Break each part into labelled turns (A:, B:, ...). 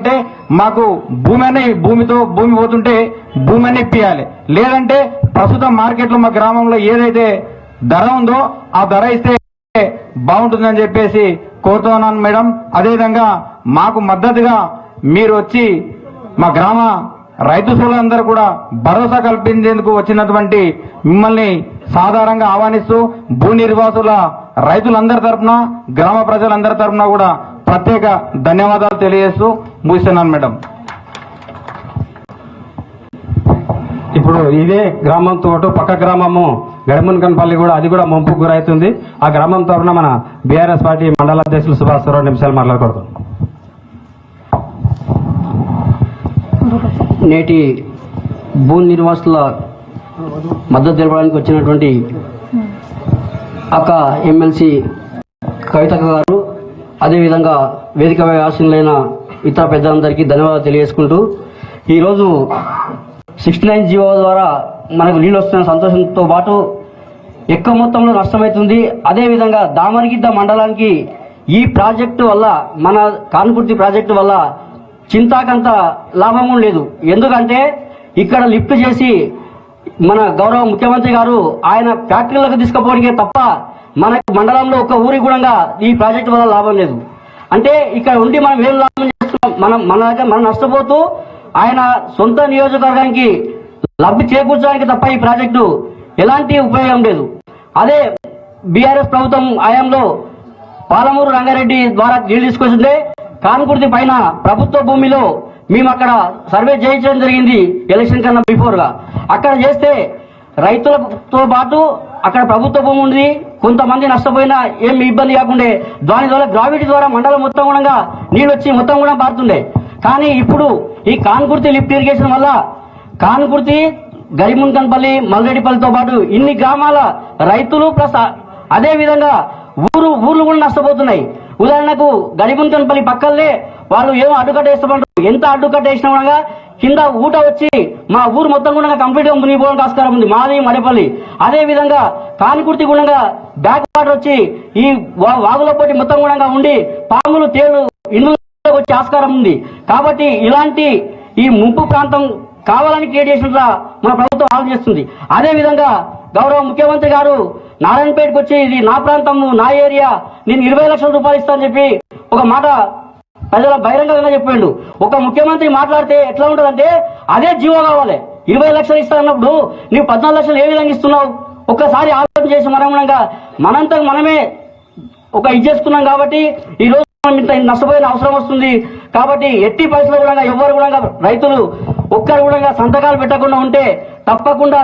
A: అంటే మాకు భూమి అనే భూమితో భూమి పోతుంటే భూమి అనే ఇప్పియాలి. లేదంటే ప్రస్తుతం మార్కెట్లో మా గ్రామంలో ఏదైతే ధర ఉందో ఆ ధర ఇస్తే బాగుంటుందని చెప్పేసి కోరుతున్నాను మేడం. అదేవిధంగా మాకు మద్దతుగా మీరు వచ్చి మా గ్రామ రైతు సోదరులందరూ కూడా భరోసా కల్పించేందుకు వచ్చినటువంటి మిమ్మల్ని సాధారణంగా ఆహ్వానిస్తూ భూ నిర్వాసుల రైతులందరి తరపున గ్రామ ప్రజలందరి తరపున కూడా ప్రత్యేక ధన్యవాదాలు తెలియజేస్తూ ముగిస్తున్నాను మేడం.
B: ఇప్పుడు ఇదే గ్రామంతో పాటు పక్క గ్రామము గడమున్కన్పల్లి కూడా అది కూడా ముంపు గురవుతుంది ఆ గ్రామం తరఫున మన బీఆర్ఎస్ పార్టీ మండల అధ్యక్షులు సుభాష్ రెండు నిమిషాలు మాట్లాడకూడదు
C: నేటి భూ నిర్వాసుల మద్దతు తెలపడానికి వచ్చినటువంటి అక్క ఎమ్మెల్సీ కవితక్క గారు అదేవిధంగా వేదిక ఆశీనులైన ఇతర పెద్దలందరికీ ధన్యవాదాలు తెలియజేసుకుంటూ ఈరోజు సిక్స్టీ నైన్ జీవో ద్వారా మనకు నీళ్ళు వస్తున్న సంతోషంతో పాటు ఎక్కువ మొత్తంలో నష్టమవుతుంది. అదేవిధంగా దామరగిద్ద మండలానికి ఈ ప్రాజెక్టు వల్ల మన కాన్పుర్తి ప్రాజెక్టు వల్ల చింతాకంత లాభం లేదు. ఎందుకంటే ఇక్కడ లిఫ్ట్ చేసి మన గౌరవ ముఖ్యమంత్రి గారు ఆయన ఫ్యాక్టరీలకు తీసుకుపోవడానికి తప్ప మన మండలంలో ఒక ఊరి కూడా ఈ ప్రాజెక్టు వల్ల లాభం లేదు. అంటే ఇక్కడ ఉండి మనం ఏం లాభం చేస్తున్నాం? మనం మన దగ్గర మనం నష్టపోతూ ఆయన సొంత నియోజకవర్గానికి లబ్ధి చేకూర్చడానికి తప్ప ఈ ప్రాజెక్టు ఎలాంటి ఉపయోగం లేదు. అదే బీఆర్ఎస్ ప్రభుత్వం హయాంలో పాలమూరు రంగారెడ్డి ద్వారా నీళ్ళు తీసుకొస్తుంటే కాన్కుర్తి పైన ప్రభుత్వ భూమిలో మేము అక్కడ సర్వే చేయించడం జరిగింది ఎలక్షన్ కన్నా బిఫోర్గా. అక్కడ చేస్తే రైతులతో పాటు అక్కడ ప్రభుత్వ భూమి ఉంది. కొంతమంది నష్టపోయినా ఏం ఇబ్బంది కాకుండా. దాని ద్వారా గ్రావిటీ ద్వారా మండలం మొత్తం కూడా నీళ్ళు వచ్చి మొత్తం కూడా పారుతుండే. కానీ ఇప్పుడు ఈ కాన్కుర్తి లిఫ్ట్ ఇరిగేషన్ వల్ల కాన్కుర్తి గరిముంకన్పల్లి మల్రెడ్డిపల్లితో పాటు ఇన్ని గ్రామాల రైతులు ప్లస్ అదే విధంగా ఊరు ఊర్లు కూడా నష్టపోతున్నాయి. ఉదాహరణకు గరిముంకన్పల్లి పక్కల్లే వాళ్ళు ఏమో అడ్డుకట్ట వేస్తామంటారు ఎంత అడ్డుకట్ట వేసినా కూడా కింద ఊట వచ్చి మా ఊరు మొత్తం కూడా కంప్లీట్గా మునిగిపోవడానికి ఆస్కారం ఉంది. మాది మడపల్లి అదే విధంగా కానికుర్తి గుణంగా బ్యాక్ వాటర్ వచ్చి ఈ వా- వాగుల పోటీ మొత్తం కూడా ఉండి పాములు తేలు ఇండ్లు వచ్చే ఆస్కారం ఉంది. కాబట్టి ఇలాంటి ఈ ముంపు ప్రాంతం కావాలని క్రియేట్ చేసినట్లా మన ప్రభుత్వం ఆలోచిస్తుంది అదే విధంగా గౌరవ ముఖ్యమంత్రి గారు నారాయణపేటకు వచ్చి ఇది నా ప్రాంతము నా ఏరియా నేను ఇరవై లక్షల రూపాయలు ఇస్తానని చెప్పి ఒక మాట ప్రజల బహిరంగంగా చెప్పిండు. ఒక ముఖ్యమంత్రి మాట్లాడితే ఎట్లా ఉంటుందంటే అదే జీవో కావాలి. ఇరవై లక్షలు ఇస్తానన్నప్పుడు నీవు పద్నాలుగు లక్షలు ఏ విధంగా ఇస్తున్నావు? ఒక్కసారి ఆలోచన చేసి మనంగా మనంతా మనమే ఒక ఇది చేసుకున్నాం కాబట్టి ఈ రోజు మనం ఇంత నష్టపోయిన అవసరం వస్తుంది. కాబట్టి ఎట్టి పరిస్థితుల్లో కూడా ఎవరు కూడా రైతులు ఒక్కరు కూడా సంతకాలు పెట్టకుండా ఉంటే తప్పకుండా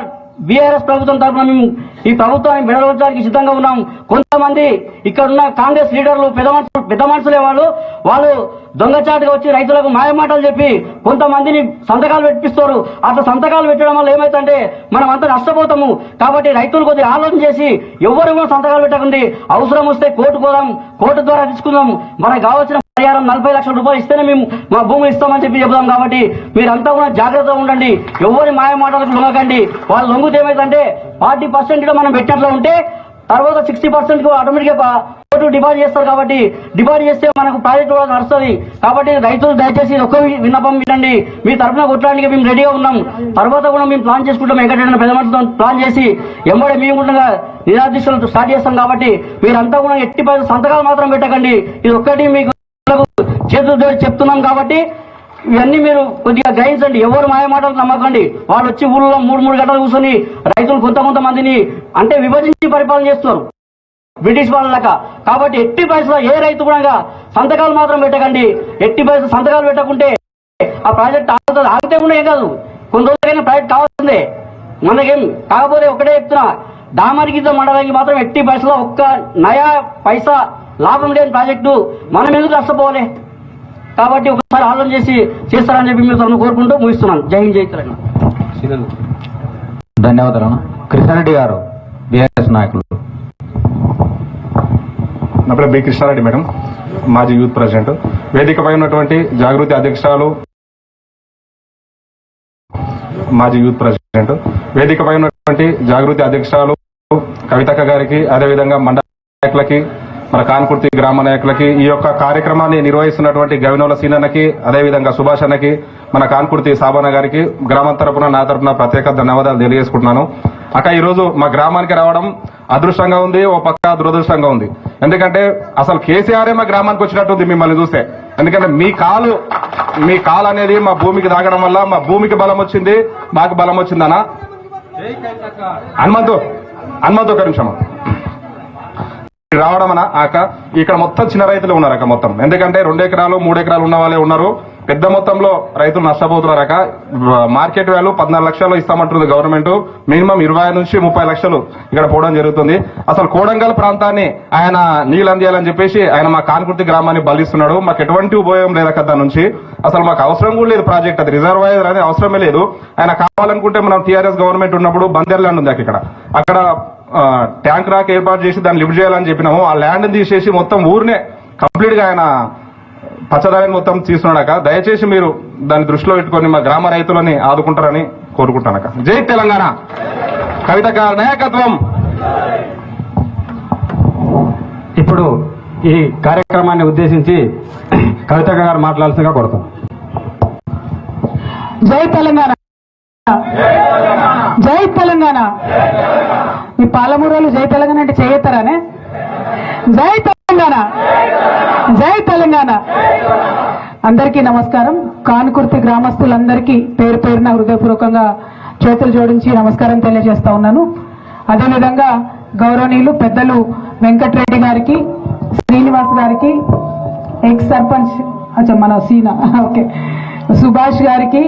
C: బీఆర్ఎస్ ప్రభుత్వం తరఫున మేము ఈ ప్రభుత్వాన్ని మెడవడానికి సిద్ధంగా ఉన్నాం. కొంతమంది ఇక్కడ ఉన్న కాంగ్రెస్ లీడర్లు పెద్ద మనుషులు పెద్ద మనుషులే వాళ్ళు వాళ్ళు దొంగచాటుగా వచ్చి రైతులకు మాయమాటలు చెప్పి కొంతమందిని సంతకాలు పెట్టిస్తారు అట్లా సంతకాలు పెట్టడం వల్ల ఏమైతుందంటే మనం అంతా నష్టపోతాము. కాబట్టి రైతులు కొద్దిగా ఆలోచన చేసి ఎవరు కూడా సంతకాలు పెట్టకండి. అవసరం వస్తే కోర్టు పోదాం కోర్టు ద్వారా తీసుకుందాం. మనకు కావాల్సిన పరిహారం నలభై లక్షల రూపాయలు ఇస్తేనే మేము మా భూమి ఇస్తామని చెప్పి చెబుదాం కాబట్టి మీరంతా కూడా జాగ్రత్తగా ఉండండి. ఎవరి మాయ మాటలకు లొంగకండి. వాళ్ళు లొంగితే ఏమైందంటే ఫార్టీ పర్సెంట్ మనం పెట్టినట్లు ఉంటే తర్వాత సిక్స్టీ పర్సెంట్ ఆటోమేటిక్గా డిపాజిట్ చేస్తారు కాబట్టి డిపాజిట్ చేస్తే మనకు ప్రాజెక్ట్ కూడా నడుస్తుంది. కాబట్టి రైతులు దయచేసి ఒక్క విన్నపం వినండి. మీ తరఫున కొట్టడానికి మేము రెడీగా ఉన్నాం. తర్వాత కూడా మేము ప్లాన్ చేసుకుంటాం. ఎక్కడైనా పెద్ద ప్లాన్ చేసి ఎంబడే మేము కూడా నిరాదీక్షలు స్టార్ట్ చేస్తాం కాబట్టి మీరంతా కూడా ఎట్టి సంతకాలు మాత్రం పెట్టకండి. ఇది ఒక్కటి మీకు చేతులతో చెప్తున్నాం కాబట్టి ఇవన్నీ మీరు కొద్దిగా గ్రహించండి ఎవరు మాయ మాటలు నమ్మకండి. వాళ్ళు వచ్చి ఊళ్ళో మూడు మూడు గంటలు కూర్చొని రైతులు కొంత కొంతమందిని అంటే విభజించి పరిపాలన చేస్తున్నారు. బ్రిటిష్ వాళ్ళ కాబట్టి ఎట్టి పైసలో ఏ రైతు కూడా సంతకాలు మాత్రం పెట్టకండి. ఎట్టి పైసలు సంతకాలు పెట్టకుంటే ఆ ప్రాజెక్ట్ ఆగుతుంది. ఆగితే కూడా ఏం కాదు. కొన్ని రోజులకైనా ప్రాజెక్ట్ కావాల్సిందే. మనకేం కాకపోతే ఒకటే చెప్తున్నా. దామరిగిద్ద మండలానికి మాత్రం ఎట్టి పరిస్థితుల్లో ఒక్క నయా పైసా లాభం లేని ప్రాజెక్టు మనం ఎందుకు నష్టపోవాలి? కాబట్టి ఒకసారి ఆలోచన చేసి చేస్తారని చెప్పి మీరు తనను కోరుకుంటూ ముగిస్తున్నాను జై హింద్ జై తెలంగాణ.
A: ధన్యవాదాలు కృష్ణారెడ్డి గారు బీఆర్ఎస్ నాయకులు.
D: నా పేరు బి కృష్ణారెడ్డి మేడం మాజీ యూత్ ప్రెసిడెంట్. వేదికపై ఉన్నటువంటి జాగృతి అధ్యక్షురాలు మాజీ యూత్ ప్రెసిడెంట్. వేదికపై ఉన్నటువంటి జాగృతి అధ్యక్షురాలు కవితక్క గారికి అదేవిధంగా మండల నాయకులకి మన కాన్కుర్తి గ్రామ నాయకులకి ఈ యొక్క కార్యక్రమాన్ని నిర్వహిస్తున్నటువంటి గవినోల సీనన్నకి అదేవిధంగా సుభాష్ అన్నకి మన కాన్కుర్తి సాబన్న గారికి గ్రామం తరపున నా తరపున ప్రత్యేక ధన్యవాదాలు తెలియజేసుకుంటున్నాను. అక్క ఈ రోజు మా గ్రామానికి రావడం అదృష్టంగా ఉంది ఓ పక్క దురదృష్టంగా ఉంది. ఎందుకంటే అసలు కేసీఆరే మా గ్రామానికి వచ్చినట్టుంది మిమ్మల్ని చూస్తే. ఎందుకంటే మీ కాలు మీ కాలు అనేది మా భూమికి తాగడం వల్ల మా భూమికి బలం వచ్చింది మాకు బలం వచ్చిందనా హనుమంతు హనుమంతు ఒక నిమిషం. రావడం అన్న అక్క? ఇక్కడ మొత్తం చిన్న రైతులు ఉన్నారు అక్క మొత్తం. ఎందుకంటే రెండు ఎకరాలు మూడు ఎకరాలు ఉన్న వాళ్ళే ఉన్నారు. పెద్ద మొత్తంలో రైతులు నష్టపోతున్నారక మార్కెట్ వాల్యూ పద్నాలుగు లక్షలు ఇస్తామంటుంది గవర్నమెంట్. మినిమం ఇరవై నుంచి ముప్పై లక్షలు ఇక్కడ పోవడం జరుగుతుంది. అసలు కోడంగల్ ప్రాంతాన్ని ఆయన నీళ్ళు అందేయాలని చెప్పేసి ఆయన మా కాన్కుర్తి గ్రామాన్ని బలిస్తున్నాడు. మాకు ఎటువంటి ఉపయోగం లేదక దాని నుంచి. అసలు మాకు అవసరం కూడా లేదు ప్రాజెక్ట్ అది. రిజర్వాయర్ అనేది అవసరమే లేదు. ఆయన కావాలనుకుంటే మనం టీఆర్ఎస్ గవర్నమెంట్ ఉన్నప్పుడు బందర్ ల్యాండ్ ఉంది అక్కడ. ఇక్కడ అక్కడ ట్యాంక్ రాక్ ఏర్పాటు చేసి దాన్ని లిఫ్ట్ చేయాలని చెప్పినాము. ఆ ల్యాండ్ తీసేసి మొత్తం ఊరినే కంప్లీట్గా ఆయన పచ్చదారిని మొత్తం తీసుకున్నాడక దయచేసి మీరు దాన్ని దృష్టిలో పెట్టుకొని మా గ్రామ రైతులని ఆదుకుంటారని కోరుకుంటానక. జై తెలంగాణ. కవిత నాయకత్వం.
B: ఇప్పుడు ఈ కార్యక్రమాన్ని ఉద్దేశించి కవిత గారు మాట్లాడాల్సిందిగా కొడతాం
E: జై తెలంగాణ. జై తెలంగాణ. ఈ పాలమూరులు జై తెలంగాణ అంటే చేయతారానే జై జై తెలంగాణ. అందరికీ నమస్కారం. కానుకుర్తి గ్రామస్తులందరికీ పేరు పేరున హృదయపూర్వకంగా చేతులు జోడించి నమస్కారం తెలియజేస్తా ఉన్నాను. అదేవిధంగా గౌరవనీయులు పెద్దలు వెంకటరెడ్డి గారికి శ్రీనివాస్ గారికి ఎక్స్ సర్పంచ్ అచ్చా మన సీనా ఓకే. సుభాష్ గారికి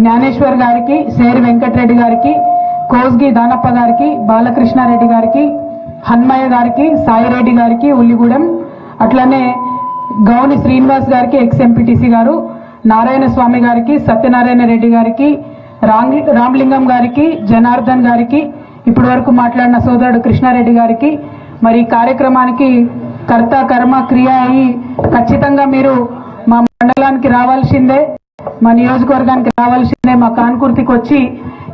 E: జ్ఞానేశ్వర్ గారికి సేరి వెంకటరెడ్డి గారికి కోస్గి దానప్ప గారికి బాలకృష్ణారెడ్డి గారికి హన్మయ్య గారికి సాయిరెడ్డి గారికి ఉల్లిగూడెం అట్లనే గౌని శ్రీనివాస్ గారికి ఎక్స్ ఎంపీటీసీ గారు నారాయణ స్వామి గారికి సత్యనారాయణ రెడ్డి గారికి రాంగ్- రామలింగం గారికి జనార్దన్ గారికి ఇప్పటి వరకు మాట్లాడిన సోదరుడు కృష్ణారెడ్డి గారికి మరి కార్యక్రమానికి కర్త కర్మ క్రియ అయి ఖచ్చితంగా మీరు మా మండలానికి రావాల్సిందే మా నియోజకవర్గానికి రావాల్సిందే మా కాన్కుర్తికి వచ్చి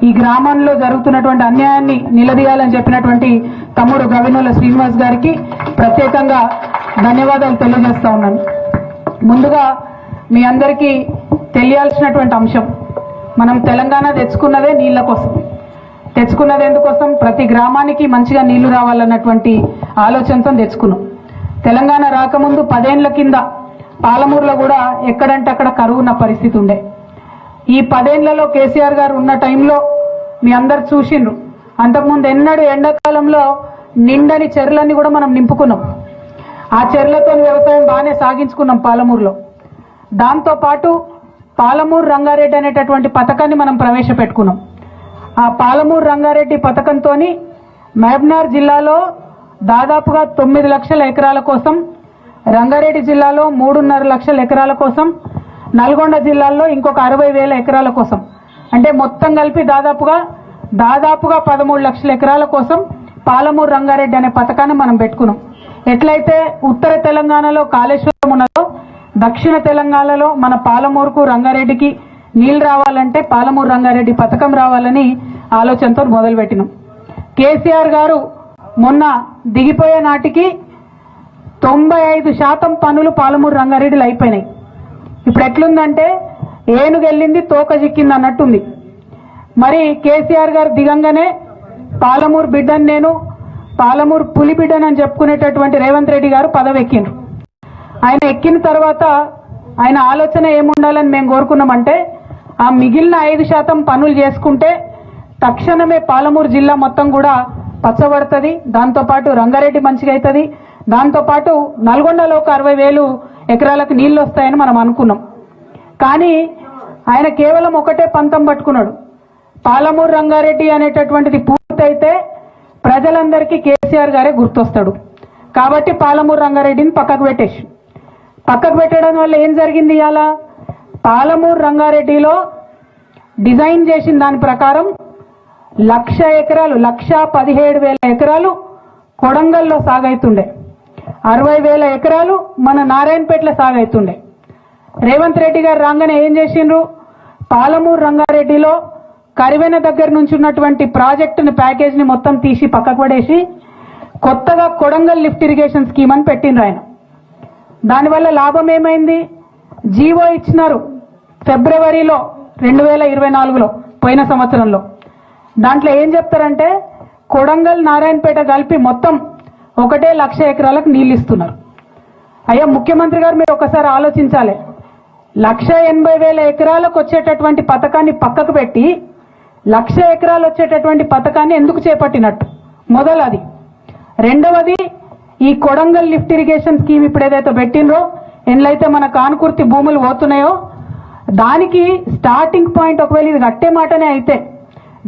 E: ఈ గ్రామంలో జరుగుతున్నటువంటి అన్యాయాన్ని నిలదీయాలని చెప్పినటువంటి తమ్ముడు గవినోల శ్రీనివాస్ గారికి ప్రత్యేకంగా ధన్యవాదాలు తెలియజేస్తా ఉన్నాను. ముందుగా మీ అందరికీ తెలియాల్సినటువంటి అంశం మనం తెలంగాణ తెచ్చుకున్నదే నీళ్ళ కోసం. తెచ్చుకున్నది ఎందుకోసం? ప్రతి గ్రామానికి మంచిగా నీళ్ళు రావాలన్నటువంటి ఆలోచనతో తెచ్చుకున్నాం. తెలంగాణ రాకముందు పదేండ్ల కింద పాలమూరులో కూడా ఎక్కడంటే అక్కడ కరువున్న పరిస్థితి ఉండే. ఈ పదేళ్ళలో కేసీఆర్ గారు ఉన్న టైంలో మీ అందరు చూసిండ్రు. అంతకుముందు ఎన్నడూ ఎండాకాలంలో నిండని చెర్లన్నీ కూడా మనం నింపుకున్నాం. ఆ చెర్లతో వ్యవసాయం బాగానే సాగించుకున్నాం పాలమూరులో. దాంతో పాటు పాలమూరు రంగారెడ్డి అనేటటువంటి పథకాన్ని మనం ప్రవేశపెట్టుకున్నాం. ఆ పాలమూరు రంగారెడ్డి పథకంతో మహబ్నార్ జిల్లాలో దాదాపుగా తొమ్మిది లక్షల ఎకరాల కోసం రంగారెడ్డి జిల్లాలో మూడున్నర లక్షల ఎకరాల కోసం నల్గొండ జిల్లాలో ఇంకొక అరవై వేల ఎకరాల కోసం. అంటే మొత్తం కలిపి దాదాపుగా దాదాపుగా పదమూడు లక్షల ఎకరాల కోసం పాలమూరు రంగారెడ్డి అనే పథకాన్ని మనం పెట్టుకున్నాం. ఎట్లయితే ఉత్తర తెలంగాణలో కాళేశ్వరం ఉన్నదో దక్షిణ తెలంగాణలో మన పాలమూరుకు రంగారెడ్డికి నీళ్ళు రావాలంటే పాలమూరు రంగారెడ్డి పథకం రావాలని ఆలోచనతో మొదలుపెట్టినాం. కేసీఆర్ గారు మొన్న దిగిపోయే నాటికి తొంభై ఐదు శాతం పనులు పాలమూరు రంగారెడ్డిలో అయిపోయినాయి. ఇప్పుడు ఎట్లుందంటే ఏనుగు వెళ్ళింది తోక చిక్కింది అన్నట్టుంది. మరి కేసీఆర్ గారు దిగంగానే పాలమూరు బిడ్డని నేను పాలమూరు పులి బిడ్డనని చెప్పుకునేటటువంటి రేవంత్ రెడ్డి గారు పదవెక్కిండ్రు ఆయన ఎక్కిన తర్వాత ఆయన ఆలోచన ఏముండాలని మేము కోరుకున్నామంటే ఆ మిగిలిన ఐదు శాతం పనులు చేసుకుంటే తక్షణమే పాలమూరు జిల్లా మొత్తం కూడా పచ్చబడుతుంది. దాంతోపాటు రంగారెడ్డి మంచిగా అవుతుంది. దాంతోపాటు నల్గొండలో ఒక అరవై వేలు ఎకరాలకు నీళ్ళు వస్తాయని మనం అనుకున్నాం. కానీ ఆయన కేవలం ఒకటే పంతం పట్టుకున్నాడు. పాలమూరు రంగారెడ్డి అనేటటువంటిది పూర్తయితే ప్రజలందరికీ కేసీఆర్ గారే గుర్తొస్తాడు. కాబట్టి పాలమూరు రంగారెడ్డిని పక్కకు పెట్టేసి. పక్కకు పెట్టడం వల్ల ఏం జరిగింది ఇవాళ? పాలమూరు రంగారెడ్డిలో డిజైన్ చేసిన దాని ప్రకారం లక్ష ఎకరాలు లక్ష పదిహేడు వేల ఎకరాలు కొడంగల్లో సాగైతుండే. అరవై వేల ఎకరాలు మన నారాయణపేటలో సాగైతుండే. రేవంత్ రెడ్డి గారు రాగానే ఏం చేసిండ్రు? పాలమూరు రంగారెడ్డిలో కరివెన దగ్గర నుంచి ఉన్నటువంటి ప్రాజెక్టుని ప్యాకేజ్ని మొత్తం తీసి పక్కకు పడేసి కొత్తగా కొడంగల్ లిఫ్ట్ ఇరిగేషన్ స్కీమ్ అని పెట్టిండ్రు ఆయన. దానివల్ల లాభం ఏమైంది? జీవో ఇచ్చినారు ఫిబ్రవరిలో రెండు వేల ఇరవై నాలుగులో పోయిన సంవత్సరంలో. దాంట్లో ఏం చెప్తారంటే కొడంగల్ నారాయణపేట కలిపి మొత్తం ఒకటే లక్ష ఎకరాలకు నీళ్ళు ఇస్తున్నారు. అయ్యా ముఖ్యమంత్రి గారు మీరు ఒకసారి ఆలోచించాలి. లక్ష ఎనభై వేల ఎకరాలకు వచ్చేటటువంటి పథకాన్ని పక్కకు పెట్టి లక్ష ఎకరాలు వచ్చేటటువంటి పథకాన్ని ఎందుకు చేపట్టినట్టు? మొదలది. రెండవది ఈ కొడంగల్ లిఫ్ట్ ఇరిగేషన్ స్కీమ్ ఇప్పుడు ఏదైతే పెట్టినరో ఎన్లైతే మన కానుకుర్తి భూములు పోతున్నాయో దానికి స్టార్టింగ్ పాయింట్ ఒకవేళ ఇది కట్టే మాటనే అయితే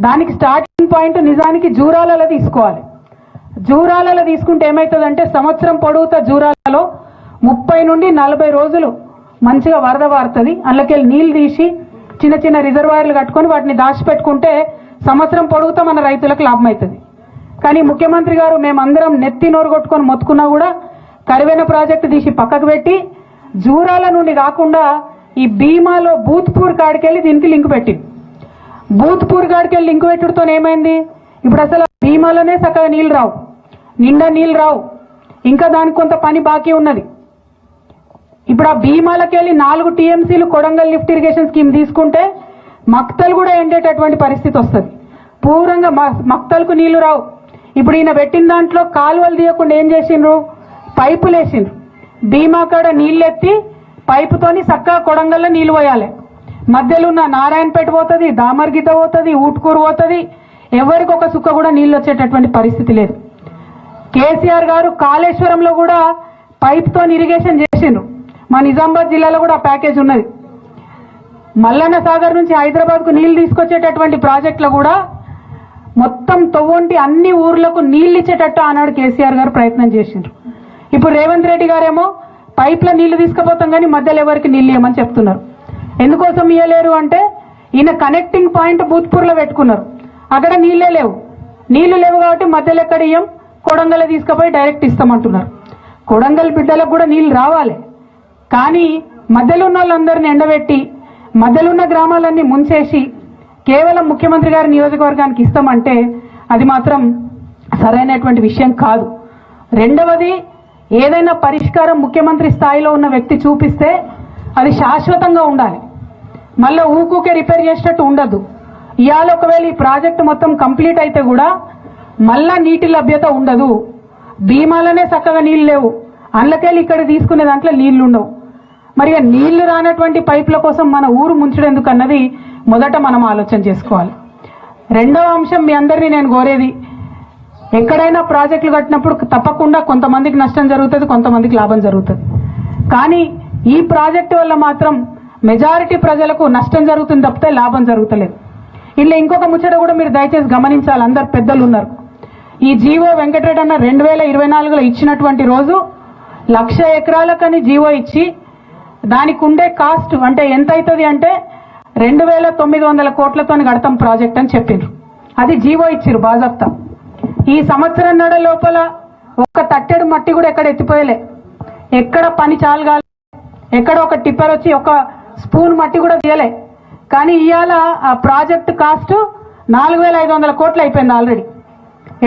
E: దానికి స్టార్టింగ్ పాయింట్ నిజానికి జూరాలలో తీసుకోవాలి. జూరాలలో తీసుకుంటే ఏమవుతుందంటే సంవత్సరం పొడవుతా జూరాలలో ముప్పై నుండి నలభై రోజులు మంచిగా వరద వారుతుంది. అందులోకెళ్ళి నీళ్ళు తీసి చిన్న చిన్న రిజర్వాయర్లు కట్టుకొని వాటిని దాచిపెట్టుకుంటే సంవత్సరం పొడుగుతా మన రైతులకు లాభం అవుతుంది కానీ ముఖ్యమంత్రి గారు మేమందరం నెత్తి నోరు కొట్టుకొని మొత్తుకున్నా కూడా కరివేన ప్రాజెక్టు తీసి పక్కకు పెట్టి జూరాల నుండి కాకుండా ఈ భీమాలో బూత్పూర్ కాడికెళ్ళి దీనికి లింక్ పెట్టింది. బూత్పూర్ కాడికెళ్ళి లింక్ పెట్టుడుతో ఏమైంది ఇప్పుడు అసలు భీమాలోనే చక్కగా నీళ్ళు రావు. నిండా నీళ్ళు రావు. ఇంకా దానికి కొంత పని బాకీ ఉన్నది. ఇప్పుడు ఆ భీమాలకి వెళ్ళి నాలుగు టీఎంసీలు కొడంగల్ లిఫ్ట్ ఇరిగేషన్ స్కీమ్ తీసుకుంటే మక్తలు కూడా ఎండేటటువంటి పరిస్థితి వస్తుంది. పూరంగా మక్తలకు నీళ్ళు రావు. ఇప్పుడు ఈయన పెట్టిన దాంట్లో కాలువలు తీయకుండా ఏం చేసిండ్రు? పైపులు వేసిండ్రు భీమా కాడ నీళ్ళు ఎత్తి పైపుతోని చక్కగా కొడంగల్లో నీళ్ళు పోయాలి. మధ్యలో ఉన్న నారాయణపేట పోతుంది దామర్గిత పోతుంది ఊట్కూరు పోతుంది ఎవరికి ఒక సుక్క కూడా నీళ్ళు వచ్చేటటువంటి పరిస్థితి లేదు. కేసీఆర్ గారు కాళేశ్వరంలో కూడా పైప్తో ఇరిగేషన్ చేసిండ్రు. మా నిజామాబాద్ జిల్లాలో కూడా ఆ ప్యాకేజ్ ఉన్నది. మల్లన్న సాగర్ నుంచి హైదరాబాద్కు నీళ్ళు తీసుకొచ్చేటటువంటి ప్రాజెక్టులో కూడా మొత్తం తవ్వంటి అన్ని ఊర్లకు నీళ్ళు ఇచ్చేటట్టు ఆనాడు కేసీఆర్ గారు ప్రయత్నం చేసిండ్రు. ఇప్పుడు రేవంత్ రెడ్డి గారేమో పైప్లో నీళ్ళు తీసుకుపోతాం కానీ మధ్యలో ఎవరికి నీళ్ళు ఇవ్వమని చెప్తున్నారు. ఎందుకోసం ఇవ్వలేరు అంటే ఈయన కనెక్టింగ్ పాయింట్ భూత్పూర్లో పెట్టుకున్నారు. అక్కడ నీళ్ళే లేవు. నీళ్ళు లేవు కాబట్టి మధ్యలో ఎక్కడ ఇయ్యం? కొడంగల్ తీసుకుపోయి డైరెక్ట్ ఇస్తామంటున్నారు. కొడంగల్ బిడ్డలకు కూడా నీళ్ళు రావాలి. కానీ మధ్యలో ఉన్న వాళ్ళందరిని ఎండబెట్టి మధ్యలో ఉన్న గ్రామాలన్నీ ముంచేసి కేవలం ముఖ్యమంత్రి గారి నియోజకవర్గానికి ఇస్తామంటే అది మాత్రం సరైనటువంటి విషయం కాదు. రెండవది ఏదైనా పరిష్కారం ముఖ్యమంత్రి స్థాయిలో ఉన్న వ్యక్తి చూపిస్తే అది శాశ్వతంగా ఉండాలి. మళ్ళీ ఊకూకే రిపేర్ చేసేటట్టు ఉండదు. ఇవాళ ఒకవేళ ఈ ప్రాజెక్ట్ మొత్తం కంప్లీట్ అయితే కూడా మళ్ళా నీటి లభ్యత ఉండదు. భీమాలనే చక్కగా నీళ్ళు లేవు. అందులోకెళ్ళి ఇక్కడ తీసుకునే దాంట్లో నీళ్ళు ఉండవు మరి నీళ్ళు రానటువంటి పైపుల కోసం మన ఊరు ముంచడందుకు అన్నది మొదట మనం ఆలోచన చేసుకోవాలి. రెండవ అంశం మీ అందరినీ నేను కోరేది ఎక్కడైనా ప్రాజెక్టులు కట్టినప్పుడు తప్పకుండా కొంతమందికి నష్టం జరుగుతుంది కొంతమందికి లాభం జరుగుతుంది. కానీ ఈ ప్రాజెక్టు వల్ల మాత్రం మెజారిటీ ప్రజలకు నష్టం జరుగుతుంది తప్పితే లాభం జరుగుతలేదు. ఇలా ఇంకొక ముచ్చట కూడా మీరు దయచేసి గమనించాలి. అందరు పెద్దలు ఉన్నారు. ఈ జీవో వెంకటరెడ్డి అన్న రెండు వేల ఇరవై నాలుగులో ఇచ్చినటువంటి రోజు లక్ష ఎకరాలకని జీవో ఇచ్చి దానికి ఉండే కాస్ట్ అంటే ఎంత అవుతుంది అంటే రెండు వేల తొమ్మిది వందల కోట్లతో కడతాం ప్రాజెక్ట్ అని చెప్పిండ్రు. అది జీవో ఇచ్చిర్రు బాజాప్తా. ఈ సంవత్సరం నడ లోపల ఒక్క తట్టెడు మట్టి కూడా ఎక్కడ ఎత్తిపోయలే. ఎక్కడ పని చాలగాలి ఎక్కడ ఒక టిప్పర్ వచ్చి ఒక స్పూన్ మట్టి కూడా తీయలే. కానీ ఇవాళ ఆ ప్రాజెక్ట్ కాస్ట్ నాలుగు వేల ఐదు వందల కోట్లు అయిపోయింది ఆల్రెడీ.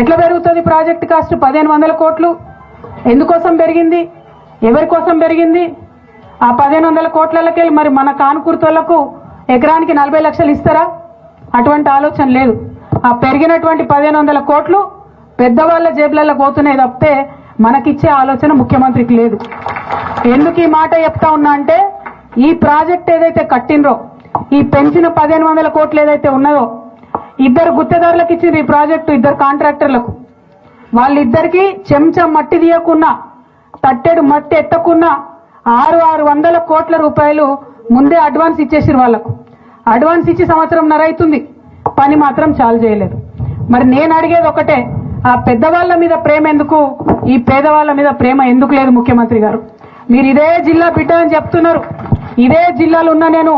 E: ఎట్లా పెరుగుతుంది ప్రాజెక్ట్ కాస్ట్? పదిహేను వందల కోట్లు. ఎందుకోసం పెరిగింది? ఎవరి కోసం పెరిగింది? ఆ పదిహేను వందల కోట్లకి మరి మన కానుకూర్తలకు ఎకరానికి నలభై లక్షలు ఇస్తారా? అటువంటి ఆలోచన లేదు. ఆ పెరిగినటువంటి పదిహేను వందల కోట్లు పెద్దవాళ్ళ జేబులలో పోతున్నాయి తప్పితే మనకిచ్చే ఆలోచన ముఖ్యమంత్రికి లేదు. ఎందుకు ఈ మాట చెప్తా ఉన్నా అంటే ఈ ప్రాజెక్ట్ ఏదైతే కట్టినరో ఈ పెంచిన పదిహేను వందల కోట్లు ఏదైతే ఉన్నదో ఇద్దరు గుత్తేదారులకు ఇచ్చింది ఈ ప్రాజెక్టు ఇద్దరు కాంట్రాక్టర్లకు. వాళ్ళిద్దరికి చెంచా మట్టి తీయకున్నా తట్టెడు మట్టి ఎత్తకున్నా ఆరు ఆరు వందల కోట్ల రూపాయలు ముందే అడ్వాన్స్ ఇచ్చేసారు వాళ్ళకు. అడ్వాన్స్ ఇచ్చి సంవత్సరం అవుతుంది పని మాత్రం చాలు చేయలేదు. మరి నేను అడిగేది ఒకటే ఆ పెద్దవాళ్ళ మీద ప్రేమ ఎందుకు? ఈ పేదవాళ్ళ మీద ప్రేమ ఎందుకు లేదు ముఖ్యమంత్రి గారు? మీరు ఇదే జిల్లా బిడ్డ అని చెప్తున్నారు. ఇదే జిల్లాలో ఉన్న నేను